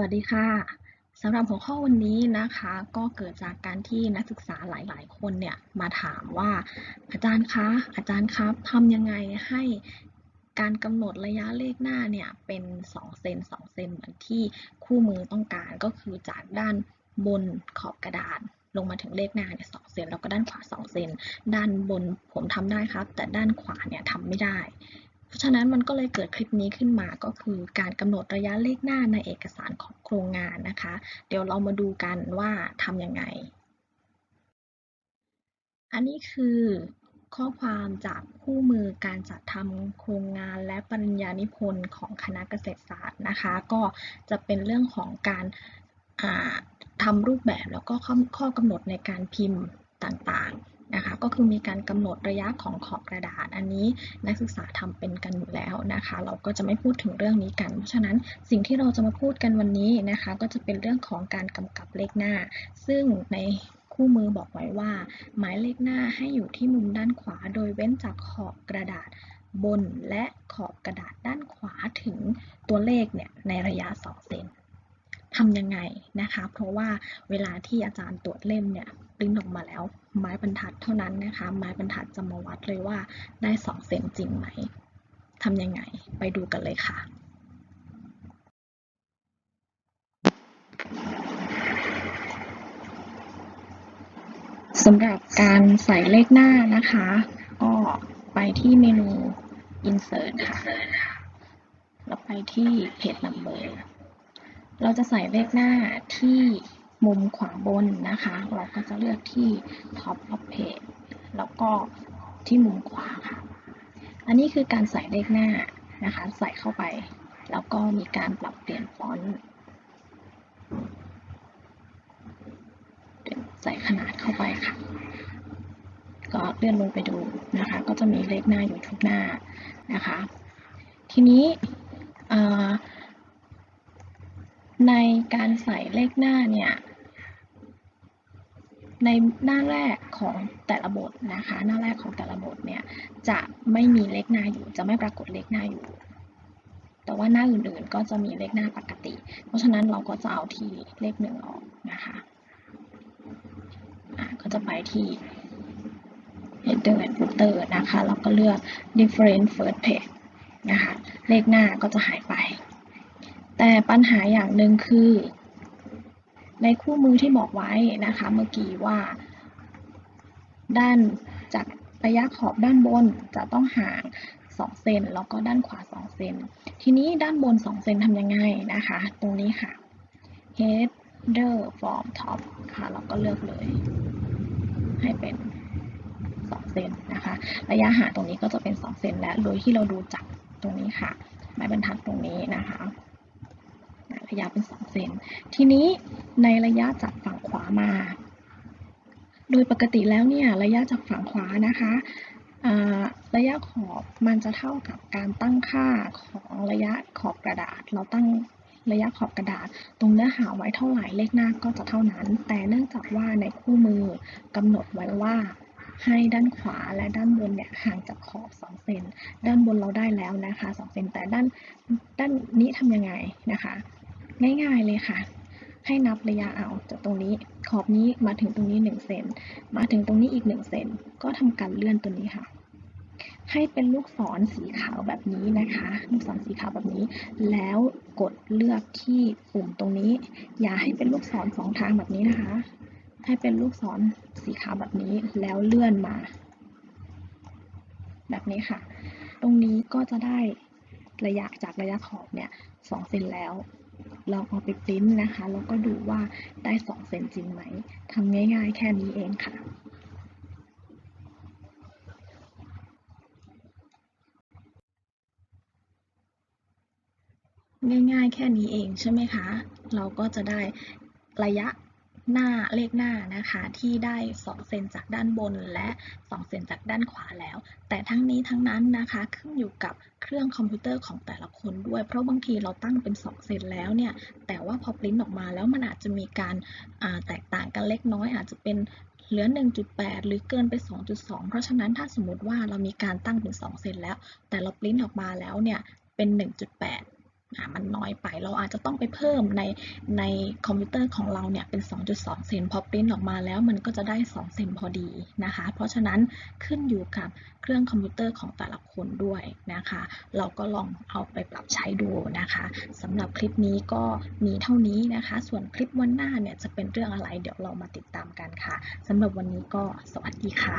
วัสดีค่ะสำหรับหัวข้อวันนี้นะคะ ก็เกิดจากการที่นักศึกษาหลาย ๆ คนเนี่ยมาถามว่า อาจารย์คะอาจารย์ครับทำยังไงให้การกำหนดระยะเลขหน้าเนี่ยเป็น 2 เซน 2 เซนเหมือนที่คู่มือต้องการก็คือจากด้านบนขอบกระดาษลงมาถึงเลขหน้าเนี่ยสเซนแล้วก็ด้านขวา 2 เซน ด้านบนผมทำได้ครับ แต่ด้านขวาเนี่ยทำไม่ได้ เพราะฉะนั้นมันก็เลยเกิดคลิปนี้ขึ้นมาก็คือการกำหนดระยะเลขหน้าในเอกสารของโครงงานนะคะ เดี๋ยวเรามาดูกันว่าทำยังไง อันนี้คือข้อความจากคู่มือการจัดทำโครงงานและปริญญานิพนธ์ของคณะเกษตรศาสตร์นะคะ ก็จะเป็นเรื่องของการทำรูปแบบแล้วก็ข้อขอกำหนดในการพิมพ์ต่างๆ นะคะก็คือมีการกำหนดระยะของขอบกระดาษ อันนี้นักศึกษาทำเป็นกันอยู่แล้วนะคะ เราก็จะไม่พูดถึงเรื่องนี้กัน เพราะฉะนั้นสิ่งที่เราจะมาพูดกันวันนี้นะคะ ก็จะเป็นเรื่องของการกำกับเลขหน้า ซึ่งในคู่มือบอกไว้ว่า หมายเลขหน้าให้อยู่ที่มุมด้านขวา โดยเว้นจากขอบกระดาษบนและขอบกระดาษด้านขวาถึงตัวเลขเนี่ยในระยะ 2 เซนทำยังไงนะคะ เพราะว่าเวลาที่อาจารย์ตรวจเล่มเนี่ย ปริ้นออกมาแล้ว ไม้บรรทัดเท่านั้นนะคะ ไม้บรรทัดจะมาวัดเลยว่าได้2เซนจริงไหมทำยังไงไปดูกันเลยค่ะสำหรับการใส่เลขหน้านะคะ ก็ไปที่เมนู insert ค่ะ แล้วไปที่ page number เราจะใส่เลขหน้าที่ มุมขวาบนนะคะ เราก็จะเลือกที่ top of page แล้วก็ที่มุมขวาค่ะ อันนี้คือการใส่เลขหน้านะคะ ใส่เข้าไป แล้วก็มีการปรับเปลี่ยนฟอนต์ใส่ขนาดเข้าไปค่ะ ก็เลื่อนลงไปดูนะคะ ก็จะมีเลขหน้าอยู่ทุกหน้านะคะ ทีนี้ในการใส่เลขหน้าเนี่ย ในหน้าแรกของแต่ละบทนะคะ หน้าแรกของแต่ละบทเนี่ยจะไม่มีเลขหน้าอยู่ จะไม่ปรากฏเลขหน้าอยู่ แต่ว่าหน้าอื่นๆก็จะมีเลขหน้าปกติ เพราะฉะนั้นเราก็จะเอาที่เลขหนึ่งออกนะคะก็จะไปที่ header and footer นะคะ แล้วก็เลือก different first page นะคะ เลขหน้าก็จะหายไป แต่ปัญหาอย่างหนึ่งคือ ในคู่มือที่บอกไว้นะคะเมื่อกี้ว่า ด้านจากระยะขอบด้านบนจะต้องห่าง 2 เซนแล้วก็ด้านขวา 2 เซน ทีนี้ด้านบน 2 เซนทำยังไงนะคะ ตรงนี้ค่ะ header from top ค่ะ เราก็เลือกเลย ให้เป็น 2 เซนนะคะ ระยะห่างตรงนี้ก็จะเป็น 2 เซนและโดยที่เราดูจากตรงนี้ค่ะ ไม้บรรทัดตรงนี้นะคะ ระยะเป็น 2 เซน ทีนี้ ในระยะจากฝั่งขวามา โดยปกติแล้วเนี่ยระยะจากฝั่งขวานะคะระยะขอบมันจะเท่ากับการตั้งค่าของระยะขอบกระดาษ เราตั้งระยะขอบกระดาษ ตรงเนื้อหาไว้เท่าไหร่เลขหน้าก็จะเท่านั้น แต่เนื่องจากว่าในคู่มือกำหนดไว้ว่าให้ด้านขวาและด้านบนเนี่ยห่างจากขอบ2เซนด้านบนเราได้แล้วนะคะ2เซนแต่ด้านด้านนี้ทำยังไงนะคะ ง่ายๆเลยค่ะ ให้นับระยะเอาจากตรงนี้ขอบนี้มาถึงตรงนี้1เซนมาถึงตรงนี้อีก1เซนก็ทำการเลื่อนตัวนี้ค่ะ ให้เป็นลูกศรสีขาวแบบนี้นะคะ ลูกศรสีขาวแบบนี้ แล้วกดเลือกที่ปุ่มตรงนี้ อย่าให้เป็นลูกศรสองทางแบบนี้นะคะ ให้เป็นลูกศรสีขาวแบบนี้แล้วเลื่อนมา แบบนี้ค่ะ ตรงนี้ก็จะได้ระยะจากระยะขอบเนี่ย2เซนแล้ว ลองเอาไปปริ้นนะคะ แล้วก็ดูว่าได้2เซนจริงไหมทำง่ายๆ แค่นี้เองค่ะง่ายๆ แค่นี้เองใช่ไหมคะ เราก็จะได้ระยะ หน้าเลขหน้านะคะที่ได้ 2 เซนจากด้านบนและ 2 เซนจากด้านขวาแล้ว แต่ทั้งนี้ทั้งนั้นนะคะขึ้นอยู่กับเครื่องคอมพิวเตอร์ของแต่ละคนด้วย เพราะบางทีเราตั้งเป็น 2 เซนแล้วเนี่ย แต่ว่าพอปริ้นออกมาแล้วมันอาจจะมีการแตกต่างกันเล็กน้อย อาจจะเป็นเหลือ 1.8 หรือเกินไป 2.2 เพราะฉะนั้นถ้าสมมติว่าเรามีการตั้งเป็น 2 เซนแล้ว แต่เราปริ้นออกมาแล้วเนี่ยเป็น 1.8 มันน้อยไป เราอาจจะต้องไปเพิ่มในในคอมพิวเตอร์ของเราเนี่ยเป็น 2.2 เซนพอปริ้นออกมาแล้วมันก็จะได้ 2 เซนพอดีนะคะ เพราะฉะนั้นขึ้นอยู่กับเครื่องคอมพิวเตอร์ของแต่ละคนด้วยนะคะ เราก็ลองเอาไปปรับใช้ดูนะคะสำหรับคลิปนี้ก็มีเท่านี้นะคะ ส่วนคลิปวันหน้าเนี่ยจะเป็นเรื่องอะไรเดี๋ยวเรามาติดตามกันค่ะสำหรับวันนี้ก็สวัสดีค่ะ